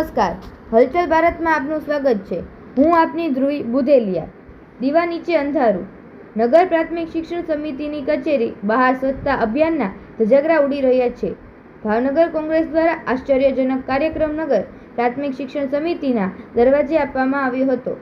નમસ્કાર. હલચલ ભારતમાં આપનું સ્વાગત છે. હું આપની ધ્રુવી બુધેલિયા દીવા નીચે અંધારું. નગર પ્રાથમિક શિક્ષણ સમિતિની કચેરી બહાર સ્વચ્છતા અભિયાનના ધજાગરા ઉડી રહ્યા છે. ભાવનગર કોંગ્રેસ દ્વારા આશ્ચર્યજનક કાર્યક્રમ નગર પ્રાથમિક શિક્ષણ સમિતિના દરવાજે આપવામાં આવ્યો હતો.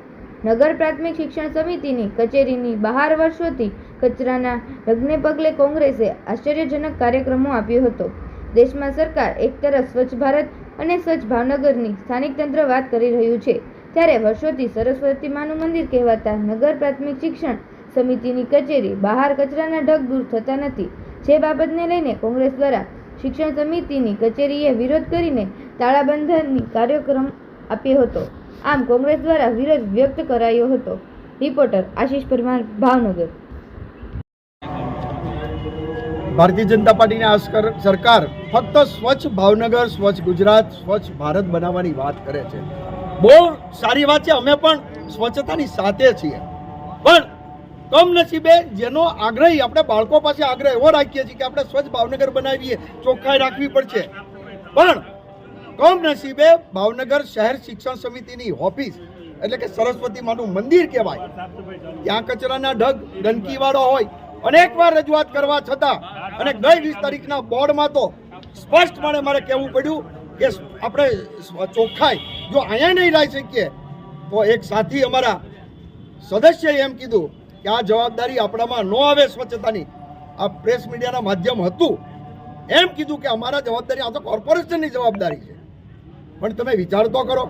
નગર પ્રાથમિક શિક્ષણ સમિતિની કચેરીની બહાર વર્ષોથી કચરાના લગ્ને પગલે કોંગ્રેસે આશ્ચર્યજનક કાર્યક્રમો આપ્યો હતો. દેશમાં સરકાર એક તરફ સ્વચ્છ ભારત અને સ્વચ્છ ભાવનગરની સ્થાનિક તંત્ર વાત કરી રહ્યું છે. ત્યારે વર્ષોથી સરસ્વતી માનું મંદિર કહેવાતા નગર પ્રાથમિક શિક્ષણ સમિતિની કચેરી બહાર કચરાના ઢગ દૂર થતા નથી. જે બાબતને લઈને કોંગ્રેસ દ્વારા શિક્ષણ સમિતિની કચેરીએ વિરોધ કરીને તાળાબંધનની કાર્યક્રમ આપ્યો હતો. આમ કોંગ્રેસ દ્વારા વિરોધ વ્યક્ત કરાયો હતો. રિપોર્ટર આશીષ પરમાર, ભાવનગર. ભારતીય જનતા પાર્ટીની આ સરકાર ફક્ત સ્વચ્છ ભાવનગર, સ્વચ્છ ગુજરાત, સ્વચ્છ ભારત બનાવવાની વાત કરે છે. બહુ સારી વાત છે. અમે પણ સ્વચ્છતાની સાથે છીએ. પણ કમનસીબે જેનો આગ્રહી આપણે બાળકો પાસે આગ્રહ એવો રાખીએ છીએ કે આપણે સ્વચ્છ ભાવનગર બનાવીએ, ચોખ્ખાઈ રાખવી પડશે. પણ કમનસીબે ભાવનગર શહેર શિક્ષણ સમિતિની ઓફિસ એટલે કે સરસ્વતી માનું મંદિર કહેવાય. ત્યાં કચરાના ઢગ, ગંદકીવાળો હોય. અનેકવાર રજૂઆત કરવા છતાં અને ગઈ વીસ તારીખના બોર્ડમાં તો સ્પષ્ટપણે મારે કહેવું પડ્યું કે આપણે ચોખ્ખાઈ, જો અહીંયા નહીં લાવી શકીએ, તો એક સાથી અમારા સદસ્યએ એમ કીધું કે આ જવાબદારી આપણામાં ન આવે સ્વચ્છતાની. આ પ્રેસ મીડિયાના માધ્યમ હતું. એમ કીધું કે અમારા જવાબદારી, આ તો કોર્પોરેશનની જવાબદારી છે. પણ તમે વિચાર તો કરો,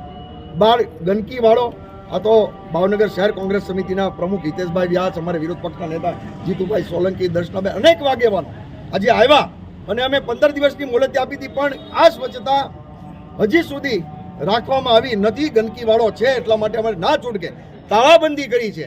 બાળ ગંદકી વાળો, આ તો ભાવનગર શહેર કોંગ્રેસ સમિતિના પ્રમુખ હિતેશભાઈ વ્યાસ, અમારે વિરોધ પક્ષના નેતા જીતુભાઈ સોલંકી દર્શનાભાઈ અનેક વાગેવાનો આજે આવ્યા અને અમે પંદર દિવસની મોલત આપી હતી, પણ આ સ્વચ્છતા હજી સુધી રાખવામાં આવી નથી ગંદકી વાળો છે, એટલા માટે અમારે ના છૂટકે તાળાબંધી કરી છે.